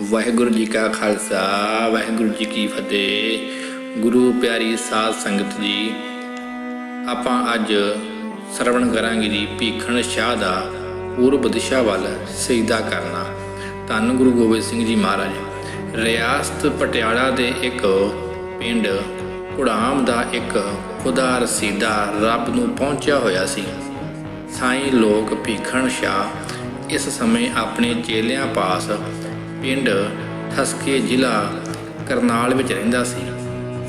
ਵਾਹਿਗੁਰੂ ਜੀ ਕਾ ਖਾਲਸਾ, ਵਾਹਿਗੁਰੂ ਜੀ ਕੀ ਫਤਿਹ। ਗੁਰੂ ਪਿਆਰੀ ਸਾਧ ਸੰਗਤ ਜੀ, ਆਪਾਂ ਅੱਜ ਸਰਵਣ ਕਰਾਂਗੇ ਜੀ ਭੀਖਣ ਸ਼ਾਹ ਦਾ ਪੂਰਬ ਦਿਸ਼ਾ ਵੱਲ ਸਿਜਦਾ ਕਰਨਾ। ਧੰਨ ਗੁਰੂ ਗੋਬਿੰਦ ਸਿੰਘ ਜੀ ਮਹਾਰਾਜ। ਰਿਆਸਤ ਪਟਿਆਲਾ ਦੇ ਇੱਕ ਪਿੰਡ ਕੁੜਾਮ ਦਾ ਇੱਕ ਖੁਦਾ ਰਸੀਦਾ ਰੱਬ ਨੂੰ ਪਹੁੰਚਿਆ ਹੋਇਆ ਸੀ। ਸਾਈਂ ਲੋਕ ਭੀਖਣ ਸ਼ਾਹ ਇਸ ਸਮੇਂ ਆਪਣੇ ਚੇਲਿਆਂ ਪਾਸ ਪਿੰਡ ਠਸਕੇ ਜ਼ਿਲ੍ਹਾ ਕਰਨਾਲ ਵਿੱਚ ਰਹਿੰਦਾ ਸੀ।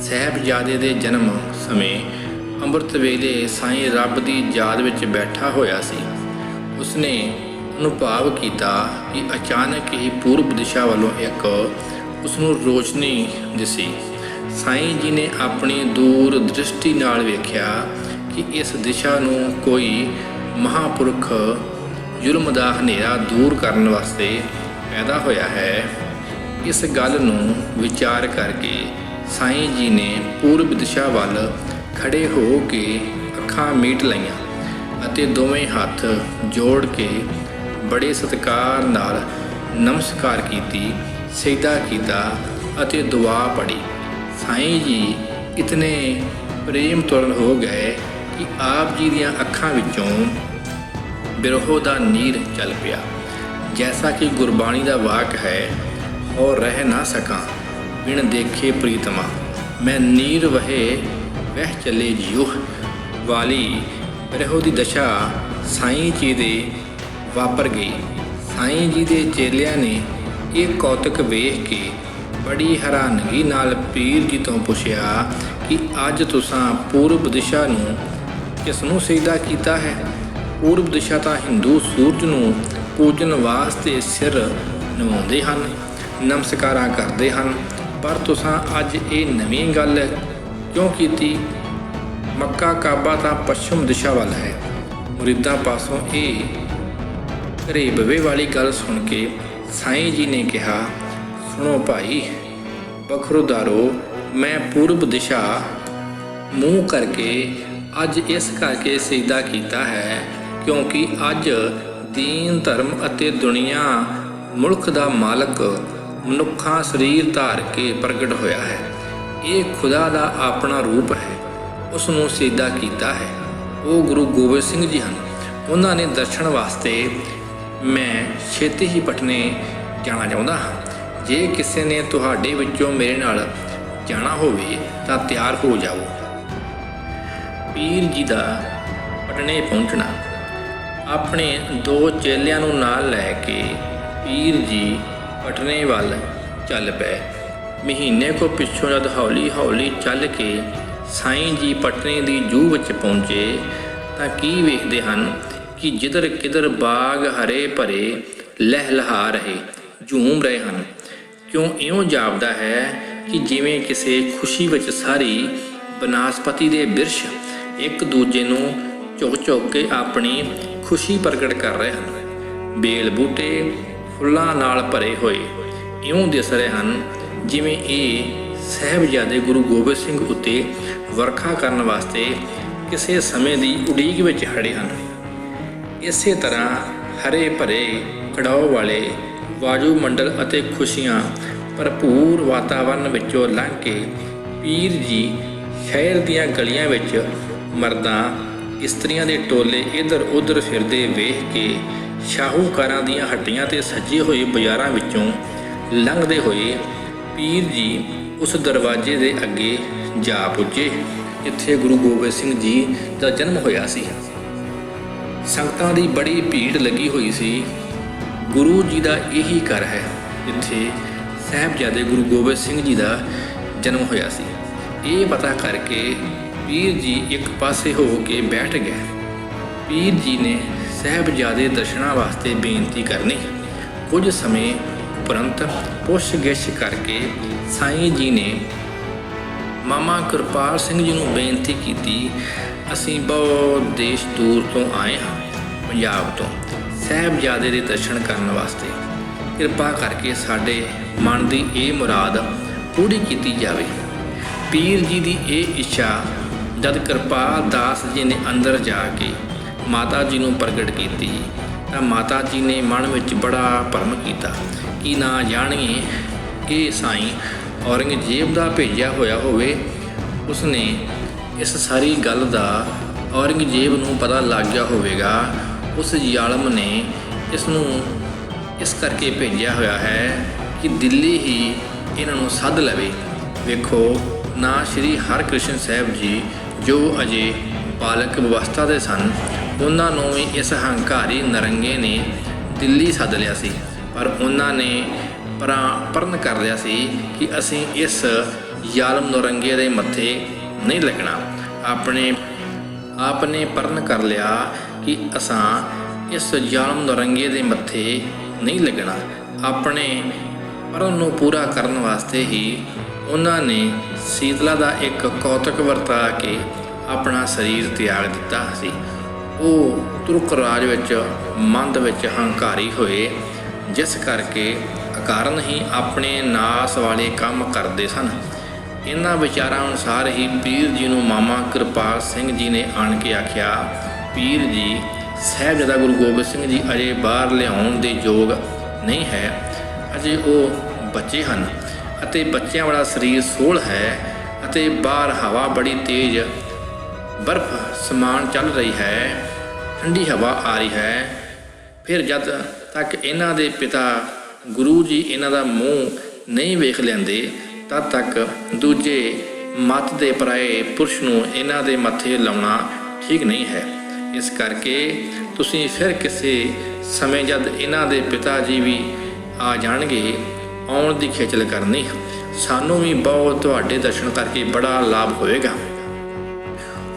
ਸਹਿਬਜ਼ਾਦੇ ਦੇ ਜਨਮ ਸਮੇਂ ਅੰਮ੍ਰਿਤ ਵੇਲੇ ਸਾਈਂ ਰੱਬ ਦੀ ਯਾਦ ਵਿੱਚ ਬੈਠਾ ਹੋਇਆ ਸੀ। ਉਸਨੇ ਅਨੁਭਵ ਕੀਤਾ ਕਿ ਅਚਾਨਕ ਹੀ ਪੂਰਬ ਦਿਸ਼ਾ ਵੱਲੋਂ ਇੱਕ ਉਸ ਨੂੰ ਰੋਸ਼ਨੀ ਦਿਸੀ। ਸਾਈਂ ਜੀ ਨੇ ਆਪਣੀ ਦੂਰ ਦ੍ਰਿਸ਼ਟੀ ਨਾਲ ਵੇਖਿਆ ਕਿ ਇਸ ਦਿਸ਼ਾ ਨੂੰ ਕੋਈ ਮਹਾਪੁਰਖ ਜ਼ੁਲਮ ਦਾ ਹਨੇਰਾ ਦੂਰ ਕਰਨ ਵਾਸਤੇ ਪੈਦਾ ਹੋਇਆ ਹੈ। ਇਸ ਗੱਲ ਨੂੰ ਵਿਚਾਰ ਕਰਕੇ ਸਾਈਂ ਜੀ ਨੇ ਪੂਰਬ ਦਿਸ਼ਾ ਵੱਲ ਖੜੇ ਹੋ ਕੇ ਅੱਖਾਂ ਮੀਟ ਲਈਆਂ ਅਤੇ ਦੋਵੇਂ ਹੱਥ ਜੋੜ ਕੇ ਬੜੇ ਸਤਿਕਾਰ ਨਾਲ ਨਮਸਕਾਰ ਕੀਤੀ, ਸਿਜਦਾ ਕੀਤਾ ਅਤੇ ਦੁਆ ਪੜੀ ਸਾਈਂ ਜੀ ਇਤਨੇ ਪ੍ਰੇਮ ਤੁਰਨ ਹੋ ਗਏ ਕਿ ਆਪ ਜੀ ਦੀਆਂ ਅੱਖਾਂ ਵਿੱਚੋਂ ਬਿਰਹੋ ਦਾ ਨੀਰ ਚੱਲ ਪਿਆ। ਜੈਸਾ ਕਿ ਗੁਰਬਾਣੀ ਦਾ ਵਾਕ ਹੈ ਔਰ ਰਹਿ ਨਾ ਸਕਾਂ ਬਿਨ ਦੇਖੇ ਪ੍ਰੀਤਮਾ ਮੈਂ ਨੀਰ ਵਹੇ ਵਹਿ ਚੱਲੇ ਜਿਉ ਵਾਲੀ ਬਿਰਹੋ ਦੀ ਦਸ਼ਾ ਸਾਈਂ ਜੀ ਦੇ ਵਾਪਰ ਗਈ ਸਾਈਂ ਜੀ ਦੇ ਚੇਲਿਆਂ ਨੇ ਇਹ ਕੌਤਕ ਵੇਖ ਕੇ ਬੜੀ ਹੈਰਾਨਗੀ ਨਾਲ ਪੀਰ ਜੀ ਤੋਂ ਪੁੱਛਿਆ ਕਿ ਅੱਜ ਤੁਸੀਂ ਪੂਰਬ ਦਿਸ਼ਾ ਨੂੰ ਕਿਸ ਨੂੰ ਸਿਜਦਾ ਕੀਤਾ ਹੈ ਪੂਰਬ ਦਿਸ਼ਾ ਤਾਂ ਹਿੰਦੂ ਸੂਰਜ ਨੂੰ ਪੂਜਨ ਵਾਸਤੇ ਸਿਰ ਨਵਾਉਂਦੇ ਹਨ, ਨਮਸਕਾਰਾਂ ਕਰਦੇ ਹਨ। ਪਰ ਤੁਸੀਂ ਅੱਜ ਇਹ ਨਵੀਂ ਗੱਲ ਕਿਉਂ ਕੀਤੀ? ਮੱਕਾ ਕਾਬਾ ਤਾਂ ਪੱਛਮ ਦਿਸ਼ਾ ਵੱਲ ਹੈ। ਮੁਰੀਦਾਂ ਪਾਸੋਂ ਇਹ ਰੇਬਵੇ ਵਾਲੀ ਗੱਲ ਸੁਣ ਕੇ ਸਾਈਂ ਜੀ ਨੇ ਕਿਹਾ, ਸੁਣੋ ਭਾਈ, ਬਖਰੋਦਾਰੋ, ਮੈਂ ਪੂਰਬ ਦਿਸ਼ਾ ਮੂੰਹ ਕਰਕੇ ਅੱਜ ਇਸ ਕਰਕੇ ਸਿਜਦਾ ਕੀਤਾ ਹੈ, ਕਿਉਂਕਿ ਅੱਜ ਦੀਨ ਧਰਮ ਅਤੇ ਦੁਨੀਆ ਮੁਲਕ ਦਾ ਮਾਲਕ ਮਨੁੱਖਾਂ ਸਰੀਰ ਧਾਰ ਕੇ ਪ੍ਰਗਟ ਹੋਇਆ ਹੈ। ਇਹ ਖੁਦਾ ਦਾ ਆਪਣਾ ਰੂਪ ਹੈ। ਉਸ ਨੂੰ ਸਿੱਧਾ ਕੀਤਾ ਹੈ। ਉਹ ਗੁਰੂ ਗੋਬਿੰਦ ਸਿੰਘ ਜੀ ਹਨ। ਉਹਨਾਂ ਨੇ ਦਰਸ਼ਨ ਵਾਸਤੇ ਮੈਂ ਛੇਤੀ ਹੀ ਪਟਨੇ ਜਾਣਾ ਚਾਹੁੰਦਾ ਹਾਂ। ਜੇ ਕਿਸੇ ਨੇ ਤੁਹਾਡੇ ਵਿੱਚੋਂ ਮੇਰੇ ਨਾਲ ਜਾਣਾ ਹੋਵੇ ਤਾਂ ਤਿਆਰ ਹੋ ਜਾਓ। ਪੀਰ ਜੀ ਦਾ ਪਟਨੇ ਪਹੁੰਚਣਾ। ਆਪਣੇ ਦੋ ਚੇਲਿਆਂ ਨੂੰ ਨਾਲ ਲੈ ਕੇ ਪੀਰ ਜੀ ਪਟਨੇ ਵੱਲ ਚੱਲ ਪਏ। ਮਹੀਨੇ ਕੋ ਪਿੱਛੋਂ ਜਦ ਹੌਲੀ ਹੌਲੀ ਚੱਲ ਕੇ ਸਾਈਂ ਜੀ ਪਟਨੇ ਦੀ ਜੂ ਵਿੱਚ ਪਹੁੰਚੇ, ਤਾਂ ਕੀ ਵੇਖਦੇ ਹਨ ਕਿ ਜਿੱਧਰ ਕਿਧਰ ਬਾਗ ਹਰੇ ਭਰੇ ਲਹਿਲਹਾ ਰਹੇ, ਝੂਮ ਰਹੇ ਹਨ। ਕਿਉਂ ਇਉਂ ਜਾਪਦਾ ਹੈ ਕਿ ਜਿਵੇਂ ਕਿਸੇ ਖੁਸ਼ੀ ਵਿੱਚ ਸਾਰੀ ਬਨਾਸਪਤੀ ਦੇ ਬਿਰਸ਼ ਇੱਕ ਦੂਜੇ ਨੂੰ ਝੁਕ ਝੁਕ ਕੇ ਆਪਣੀ ਖੁਸ਼ੀ ਪ੍ਰਗਟ ਕਰ ਰਹੇ ਹਨ। ਬੇਲ ਬੂਟੇ ਫੁੱਲਾਂ ਨਾਲ ਭਰੇ ਹੋਏ ਇਉਂ ਦਿਸ ਰਹੇ ਹਨ, ਜਿਵੇਂ ਇਹ ਸਹਿਬਜ਼ਾਦੇ ਗੁਰੂ ਗੋਬਿੰਦ ਸਿੰਘ ਉੱਤੇ ਵਰਖਾ ਕਰਨ ਵਾਸਤੇ ਕਿਸੇ ਸਮੇਂ ਦੀ ਉਡੀਕ ਵਿੱਚ ਖੜੇ ਹਨ। ਇਸੇ ਤਰ੍ਹਾਂ ਹਰੇ ਭਰੇ ਕੜਾਉ ਵਾਲੇ ਵਾਯੂ ਮੰਡਲ ਅਤੇ ਖੁਸ਼ੀਆਂ ਭਰਪੂਰ ਵਾਤਾਵਰਣ ਵਿੱਚੋਂ ਲੰਘ ਕੇ ਪੀਰ ਜੀ ਸ਼ਹਿਰ ਦੀਆਂ ਗਲੀਆਂ ਵਿੱਚ ਮਰਦਾਂ ਇਸਤਰੀਆਂ ਦੇ ਟੋਲੇ ਇੱਧਰ ਉੱਧਰ ਫਿਰਦੇ ਵੇਖ ਕੇ ਸ਼ਾਹੂਕਾਰਾਂ ਦੀਆਂ ਹੱਟੀਆਂ ਤੇ ਸੱਜੇ ਹੋਏ ਬਾਜ਼ਾਰਾਂ ਵਿੱਚੋਂ ਲੰਘਦੇ ਹੋਏ ਪੀਰ ਜੀ ਉਸ ਦਰਵਾਜ਼ੇ ਦੇ ਅੱਗੇ ਜਾ ਪੁੱਜੇ, ਜਿੱਥੇ ਗੁਰੂ ਗੋਬਿੰਦ ਸਿੰਘ ਜੀ ਦਾ ਜਨਮ ਹੋਇਆ ਸੀ। ਸੰਗਤਾਂ ਦੀ ਬੜੀ ਭੀੜ ਲੱਗੀ ਹੋਈ ਸੀ। ਗੁਰੂ ਜੀ ਦਾ ਇਹੀ ਘਰ ਹੈ, ਜਿੱਥੇ ਸਹਿਬਜ਼ਾਦੇ ਗੁਰੂ ਗੋਬਿੰਦ ਸਿੰਘ ਜੀ ਦਾ ਜਨਮ ਹੋਇਆ ਸੀ। ਇਹ ਪਤਾ ਕਰਕੇ ਪੀਰ ਜੀ ਇੱਕ ਪਾਸੇ ਹੋ ਕੇ ਬੈਠ ਗਏ। ਪੀਰ ਜੀ ਨੇ ਸਹਿਬਜ਼ਾਦੇ ਦਰਸ਼ਨਾਂ ਵਾਸਤੇ ਬੇਨਤੀ ਕਰਨੀ। ਕੁਝ ਸਮੇਂ ਉਪਰੰਤ ਪੁੱਛਗਿੱਛ ਕਰਕੇ ਸਾਈਂ ਜੀ ਨੇ ਮਾਮਾ ਕਿਰਪਾਲ ਸਿੰਘ ਜੀ ਨੂੰ ਬੇਨਤੀ ਕੀਤੀ, ਅਸੀਂ ਬਹੁਤ ਦੇਸ਼ ਦੂਰ ਤੋਂ ਆਏ ਹਾਂ, ਪੰਜਾਬ ਤੋਂ, ਸਹਿਬਜ਼ਾਦੇ ਦੇ ਦਰਸ਼ਨ ਕਰਨ ਵਾਸਤੇ। ਕਿਰਪਾ ਕਰਕੇ ਸਾਡੇ ਮਨ ਦੀ ਇਹ ਮੁਰਾਦ ਪੂਰੀ ਕੀਤੀ ਜਾਵੇ। ਪੀਰ ਜੀ ਦੀ ਇਹ ਇੱਛਾ ਜਦ ਕਿਰਪਾਲ ਦਾਸ ਜੀ ਨੇ ਅੰਦਰ ਜਾ ਕੇ ਮਾਤਾ ਜੀ ਨੂੰ ਪ੍ਰਗਟ ਕੀਤੀ, ਤਾਂ ਮਾਤਾ ਜੀ ਨੇ ਮਨ ਵਿੱਚ ਬੜਾ ਭਰਮ ਕੀਤਾ। ਕਿ ਨਾ ਜਾਣੀਏ, ਇਹ ਸਾਈਂ ਔਰੰਗਜ਼ੇਬ ਦਾ ਭੇਜਿਆ ਹੋਇਆ ਹੋਵੇ, ਉਸਨੇ ਇਸ ਸਾਰੀ ਗੱਲ ਦਾ ਔਰੰਗਜ਼ੇਬ ਨੂੰ ਪਤਾ ਲੱਗ ਗਿਆ ਹੋਵੇਗਾ। ਉਸ ਯਾਲਮ ਨੇ ਇਸ ਨੂੰ ਇਸ ਕਰਕੇ ਭੇਜਿਆ ਹੋਇਆ ਹੈ ਕਿ ਦਿੱਲੀ ਹੀ ਇਹਨਾਂ ਨੂੰ ਸੱਦ ਲਵੇ। ਵੇਖੋ, ਨਾ ਸ਼੍ਰੀ ਹਰਕ੍ਰਿਸ਼ਨ ਸਾਹਿਬ ਜੀ ਜੋ ਅਜੇ ਬਾਲਕ ਵਿਵਸਥਾ ਦੇ ਸਨ, ਉਹਨਾਂ ਨੂੰ ਵੀ ਇਸ ਹੰਕਾਰੀ ਨਰੰਗੇ ਨੇ ਦਿੱਲੀ ਸੱਦ ਲਿਆ ਸੀ। ਪਰ ਉਹਨਾਂ ਨੇ ਪਰਾਂ ਪਰਨ ਕਰ ਲਿਆ ਸੀ ਕਿ ਅਸੀਂ ਇਸ ਜ਼ਾਲਮ ਨਰੰਗੇ ਦੇ ਮੱਥੇ ਨਹੀਂ ਲੱਗਣਾ। ਆਪਣੇ ਆਪ ਨੇ ਪਰਨ ਕਰ ਲਿਆ ਕਿ ਅਸਾਂ ਇਸ ਜ਼ਾਲਮ ਨਰੰਗੇ ਦੇ ਮੱਥੇ ਨਹੀਂ ਲੱਗਣਾ। ਆਪਣੇ ਪਰਨ ਨੂੰ ਪੂਰਾ ਕਰਨ ਵਾਸਤੇ ਹੀ ਉਹਨਾਂ ਨੇ ਸੀਤਲਾ ਦਾ ਇੱਕ ਕੌਤਕ ਵਰਤਾ ਕੇ ਆਪਣਾ ਸਰੀਰ ਤਿਆਗ ਦਿੱਤਾ ਸੀ। ਉਹ ਤੁਰਕ ਰਾਜ ਵਿੱਚ ਮੰਦ ਵਿੱਚ ਹੰਕਾਰੀ ਹੋਏ, ਜਿਸ ਕਰਕੇ ਕਾਰਨ ਹੀ ਆਪਣੇ ਨਾਸ ਵਾਲੇ ਕੰਮ ਕਰਦੇ ਸਨ। ਇਹਨਾਂ ਵਿਚਾਰਾਂ ਅਨੁਸਾਰ ਹੀ ਪੀਰ ਜੀ ਨੂੰ ਮਾਮਾ ਕਿਰਪਾਲ ਸਿੰਘ ਜੀ ਨੇ ਆਣ ਕੇ ਆਖਿਆ, ਪੀਰ ਜੀ, ਸਾਹਿਬਜ਼ਾਦਾ ਗੁਰੂ ਗੋਬਿੰਦ ਸਿੰਘ ਜੀ ਅਜੇ ਬਾਹਰ ਲਿਆਉਣ ਦੇ ਯੋਗ ਨਹੀਂ ਹੈ। ਅਜੇ ਉਹ ਬੱਚੇ ਹਨ। ਅਤੇ ਬੱਚਿਆਂ ਵਾਲਾ ਸਰੀਰ ਸੋਲ ਹੈ ਅਤੇ ਬਾਹਰ ਹਵਾ ਬੜੀ ਤੇਜ਼ ਬਰਫ਼ ਸਮਾਨ ਚੱਲ ਰਹੀ ਹੈ ਠੰਡੀ ਹਵਾ ਆ ਰਹੀ ਹੈ। ਫਿਰ ਜਦ ਤੱਕ ਇਹਨਾਂ ਦੇ ਪਿਤਾ ਗੁਰੂ ਜੀ ਇਹਨਾਂ ਦਾ ਮੂੰਹ ਨਹੀਂ ਵੇਖ ਲੈਂਦੇ, ਤਦ ਤੱਕ ਦੂਜੇ ਮਤ ਦੇ ਪਰਾਏ ਪੁਰਸ਼ ਨੂੰ ਇਹਨਾਂ ਦੇ ਮੱਥੇ ਲਾਉਣਾ ਠੀਕ ਨਹੀਂ ਹੈ। ਇਸ ਕਰਕੇ ਤੁਸੀਂ ਫਿਰ ਕਿਸੇ ਸਮੇਂ ਜਦ ਇਹਨਾਂ ਦੇ ਪਿਤਾ ਜੀ ਵੀ ਆ ਜਾਣਗੇ ਆਉਣ ਦੀ ਖੇਚਲ ਕਰਨੀ। ਸਾਨੂੰ ਵੀ ਬਹੁਤ ਤੁਹਾਡੇ ਦਰਸ਼ਨ ਕਰਕੇ ਬੜਾ ਲਾਭ ਹੋਵੇਗਾ।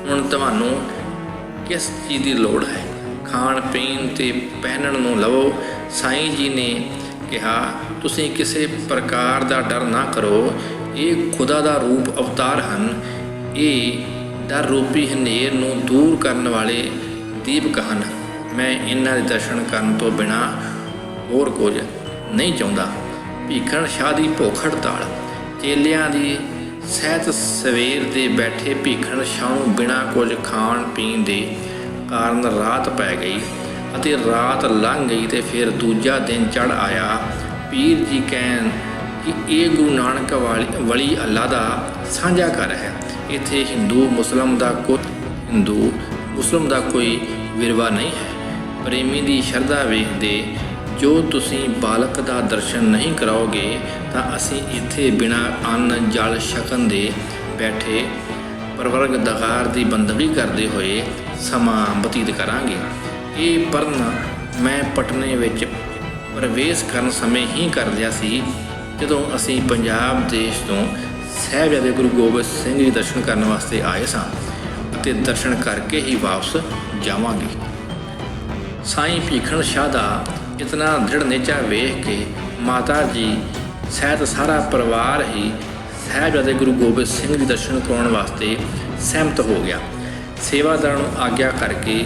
ਹੁਣ ਤੁਹਾਨੂੰ ਕਿਸ ਚੀਜ਼ ਦੀ ਲੋੜ ਹੈ? ਖਾਣ, ਪੀਣ ਤੇ ਪਹਿਨਣ ਨੂੰ ਲਵੋ। ਸਾਈਂ ਜੀ ਨੇ ਕਿਹਾ, ਤੁਸੀਂ ਕਿਸੇ ਪ੍ਰਕਾਰ ਦਾ ਡਰ ਨਾ ਕਰੋ। ਇਹ ਖੁਦਾ ਦਾ ਰੂਪ ਅਵਤਾਰ ਹਨ। ਇਹ ਡਰ ਰੂਪੀ ਹਨੇਰ ਨੂੰ ਦੂਰ ਕਰਨ ਵਾਲੇ ਦੀਪਕ ਹਨ। ਮੈਂ ਇਹਨਾਂ ਦੇ ਦਰਸ਼ਨ ਕਰਨ ਤੋਂ ਬਿਨਾ ਹੋਰ ਕੁਝ ਨਹੀਂ ਚਾਹੁੰਦਾ। ਭੀਖਣ ਸ਼ਾਹ ਦੀ ਭੁੱਖ ਹੜਤਾਲ ਚੇਲਿਆਂ ਦੀ ਸਹਿਤ ਸਵੇਰ ਦੇ ਬੈਠੇ ਭੀਖਣ ਸ਼ਾਹ ਨੂੰ ਬਿਨਾਂ ਕੁਝ ਖਾਣ ਪੀਣ ਦੇ ਕਾਰਨ ਰਾਤ ਪੈ ਗਈ ਅਤੇ ਰਾਤ ਲੰਘ ਗਈ ਤੇ ਫਿਰ ਦੂਜਾ ਦਿਨ ਚੜ ਆਇਆ। ਪੀਰ ਜੀ ਕਹਿਣ ਕਿ ਇਹ ਗੁਰੂ ਨਾਨਕ ਵਾਲੀ, ਵਲੀ ਅੱਲਾ ਦਾ ਸਾਂਝਾ ਘਰ ਹੈ। ਇੱਥੇ ਹਿੰਦੂ, ਮੁਸਲਮ ਦਾ ਕੋਈ ਹਿੰਦੂ, ਮੁਸਲਮ ਦਾ ਕੋਈ ਵਿਰਵਾ ਨਹੀਂ ਹੈ। ਪ੍ਰੇਮੀ ਦੀ ਸ਼ਰਧਾ ਵੇਖਦੇ ਜੋ ਤੁਸੀਂ ਬਾਲਕ ਦਾ ਦਰਸ਼ਨ ਨਹੀਂ ਕਰਾਓਗੇ, ਤਾਂ ਅਸੀਂ ਇੱਥੇ ਬਿਨਾਂ ਅੰਨ, ਜਲ ਛਕਣ ਦੇ ਬੈਠੇ ਪਰਵਰਗ ਦਗਾਰ ਦੀ ਬੰਦਗੀ ਕਰਦੇ ਹੋਏ ਸਮਾਂ ਬਤੀਤ ਕਰਾਂਗੇ। ਇਹ ਪਰਨ ਮੈਂ ਪਟਨੇ ਵਿੱਚ ਪ੍ਰਵੇਸ਼ ਕਰਨ ਸਮੇਂ ਹੀ ਕਰ ਲਿਆ ਸੀ, ਜਦੋਂ ਅਸੀਂ ਪੰਜਾਬ ਦੇਸ਼ ਤੋਂ ਸਹਿਬਜ਼ਾਦੇ ਗੁਰੂ ਗੋਬਿੰਦ ਸਿੰਘ ਜੀ ਦਰਸ਼ਨ ਕਰਨ ਵਾਸਤੇ ਆਏ ਸਾਂ ਅਤੇ ਦਰਸ਼ਨ ਕਰਕੇ ਹੀ ਵਾਪਸ ਜਾਵਾਂਗੇ। ਸਾਈਂ ਭੀਖਣ ਸ਼ਾਹ ਦਾ ਇਤਨਾ ਦ੍ਰਿੜ ਨਿਚਾ ਵੇਖ ਕੇ ਮਾਤਾ ਜੀ, ਸਹਿਤ ਸਾਰਾ ਪਰਿਵਾਰ ਹੀ ਸਾਹਿਬਜ਼ਾਦੇ ਗੁਰੂ ਗੋਬਿੰਦ ਸਿੰਘ ਜੀ ਦਰਸ਼ਨ ਕਰਾਉਣ ਵਾਸਤੇ ਸਹਿਮਤ ਹੋ ਗਿਆ। ਸੇਵਾਦਾਰ ਨੂੰ ਆਗਿਆ ਕਰਕੇ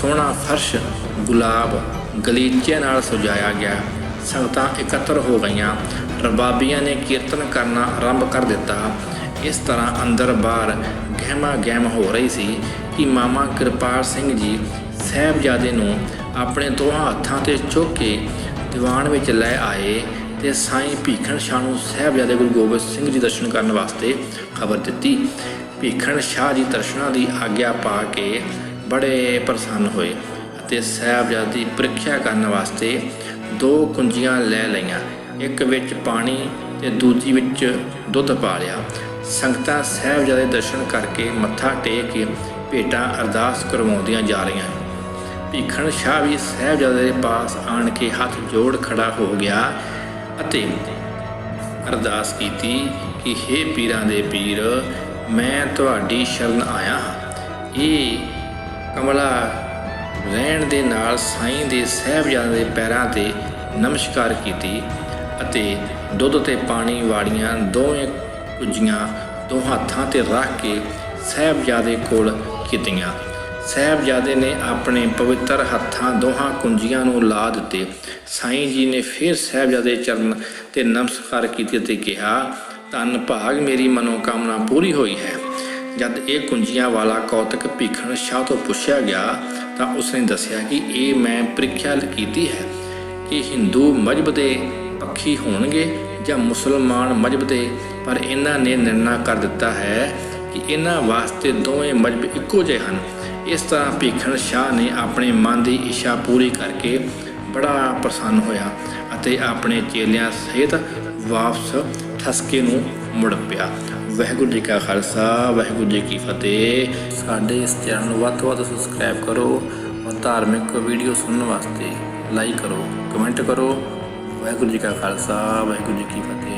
ਸੋਹਣਾ ਫਰਸ਼, ਗੁਲਾਬ, ਗਲੀਚਿਆਂ ਨਾਲ ਸਜਾਇਆ ਗਿਆ। ਸੰਗਤਾਂ ਇਕੱਤਰ ਹੋ ਗਈਆਂ। ਰਬਾਬੀਆਂ ਨੇ ਕੀਰਤਨ ਕਰਨਾ ਆਰੰਭ ਕਰ ਦਿੱਤਾ। ਇਸ ਤਰ੍ਹਾਂ ਅੰਦਰ ਬਾਹਰ ਗਹਿਮਾ ਗਹਿਮ ਹੋ ਰਹੀ ਸੀ ਕਿ ਮਾਮਾ ਕਿਰਪਾਲ ਸਿੰਘ ਜੀ ਸਾਹਿਬਜ਼ਾਦੇ ਨੂੰ ਆਪਣੇ ਦੋਹਾਂ ਹੱਥਾਂ ਤੇ ਚੁੱਕ ਕੇ ਦੀਵਾਨ ਵਿੱਚ ਲੈ ਆਏ ਤੇ ਸਾਈਂ ਭੀਖਣ ਸ਼ਾਹ ਨੂੰ ਸਾਹਿਬਜ਼ਾਦੇ ਗੁਰੂ ਗੋਬਿੰਦ ਸਿੰਘ ਜੀ ਦਰਸ਼ਨ ਕਰਨ ਵਾਸਤੇ ਖਬਰ ਦਿੱਤੀ। ਭੀਖਣ ਸ਼ਾਹ ਜੀ ਦਰਸ਼ਨਾਂ ਦੀ ਆਗਿਆ ਪਾ ਕੇ ਬੜੇ ਪ੍ਰਸੰਨ ਹੋਏ ਅਤੇ ਸਾਹਿਬਜ਼ਾਦੇ ਦੀ ਪ੍ਰੀਖਿਆ ਕਰਨ ਵਾਸਤੇ ਦੋ ਕੁੰਜੀਆਂ ਲੈ ਲਈਆਂ। ਇੱਕ ਵਿੱਚ ਪਾਣੀ ਤੇ ਦੂਜੀ ਵਿੱਚ ਦੁੱਧ ਪਾ ਲਿਆ। ਸੰਗਤਾਂ ਸਾਹਿਬਜ਼ਾਦੇ ਦਰਸ਼ਨ ਕਰਕੇ ਮੱਥਾ ਟੇਕ ਕੇ ਭੇਟਾਂ ਅਰਦਾਸ ਕਰਵਾਉਂਦੀਆਂ ਜਾ ਰਹੀਆਂ। ਭੀਖਣ ਸ਼ਾਹ ਵੀ ਸਾਹਿਬਜ਼ਾਦੇ ਦੇ ਪਾਸ ਆਣ ਕੇ ਹੱਥ ਜੋੜ ਖੜਾ ਹੋ ਗਿਆ ਅਤੇ ਅਰਦਾਸ ਕੀਤੀ ਕਿ हे ਪੀਰਾਂ ਦੇ ਪੀਰ, ਮੈਂ ਤੁਹਾਡੀ ਸ਼ਰਨ ਆਇਆ ਹਾਂ। ਇਹ ਕਮਲਾ ਰਹਿਣ ਦੇ ਨਾਲ ਸਾਈਂ ਦੇ ਸਾਹਿਬਜ਼ਾਦੇ ਦੇ ਪੈਰਾਂ ਤੇ ਨਮਸਕਾਰ ਕੀਤੀ ਅਤੇ ਦੁੱਧ ਤੇ ਪਾਣੀ ਵਾਲੀਆਂ ਦੋਵੇਂ ਕੁੰਜੀਆਂ ਦੋ ਹੱਥਾਂ ਤੇ ਰੱਖ ਕੇ ਸਾਹਿਬਜ਼ਾਦੇ ਕੋਲ ਕੀਤੀਆਂ। ਸਾਹਿਬਜ਼ਾਦੇ ਨੇ ਆਪਣੇ ਪਵਿੱਤਰ ਹੱਥਾਂ ਦੋਹਾਂ ਕੁੰਜੀਆਂ ਨੂੰ ਲਾ ਦਿੱਤੇ। ਸਾਈਂ ਜੀ ਨੇ ਫਿਰ ਸਾਹਿਬਜ਼ਾਦੇ ਚਰਨ ਤੇ ਨਮਸਕਾਰ ਕੀਤੇ ਤੇ ਕਿਹਾ, ਧੰਨ ਭਾਗ, ਮੇਰੀ ਮਨੋਕਾਮਨਾ ਪੂਰੀ ਹੋਈ ਹੈ। ਜਦ ਇਹ ਕੁੰਜੀਆਂ ਵਾਲਾ ਕੌਤਕ ਭੀਖਣ ਸ਼ਾਹ ਤੋਂ ਪੁੱਛਿਆ ਗਿਆ, ਤਾਂ ਉਸਨੇ ਦੱਸਿਆ ਕਿ ਇਹ ਮੈਂ ਪ੍ਰੀਖਿਆ ਕੀਤੀ ਹੈ ਕਿ ਹਿੰਦੂ ਮਜਬ ਦੇ ਪੱਖੀ ਹੋਣਗੇ ਜਾਂ ਮੁਸਲਮਾਨ ਮਜ਼ਹਬ ਦੇ, ਪਰ ਇਹਨਾਂ ਨੇ ਨਿਰਣਾ ਕਰ ਦਿੱਤਾ ਹੈ ਕਿ ਇਹਨਾਂ ਵਾਸਤੇ ਦੋਵੇਂ ਮਜ਼ਹਬ ਇੱਕੋ ਜਿਹੇ ਹਨ। ਇਸ ਤਰ੍ਹਾਂ ਭੀਖਣ ਸ਼ਾਹ ਨੇ ਆਪਣੇ ਮਨ ਦੀ ਇੱਛਾ ਪੂਰੀ ਕਰਕੇ ਬੜਾ ਪ੍ਰਸੰਨ ਹੋਇਆ ਅਤੇ ਆਪਣੇ ਚੇਲਿਆਂ ਸਹਿਤ ਵਾਪਸ ਠਸਕੇ ਨੂੰ ਮੁੜ ਪਿਆ। ਵਾਹਿਗੁਰੂ ਜੀ ਕਾ ਖਾਲਸਾ, ਵਾਹਿਗੁਰੂ ਜੀ ਕੀ ਫਤਿਹ। ਸਾਡੇ ਇਸ ਚੈਨਲ ਨੂੰ ਵੱਧ ਤੋਂ ਵੱਧ ਸਬਸਕ੍ਰਾਈਬ ਕਰੋ ਔਰ ਧਾਰਮਿਕ ਵੀਡੀਓ ਸੁਣਨ ਵਾਸਤੇ ਲਾਈਕ ਕਰੋ ਕਮੈਂਟ ਕਰੋ। ਵਾਹਿਗੁਰੂ ਜੀ ਕਾ ਖਾਲਸਾ, ਵਾਹਿਗੁਰੂ ਜੀ ਕੀ ਫਤਿਹ।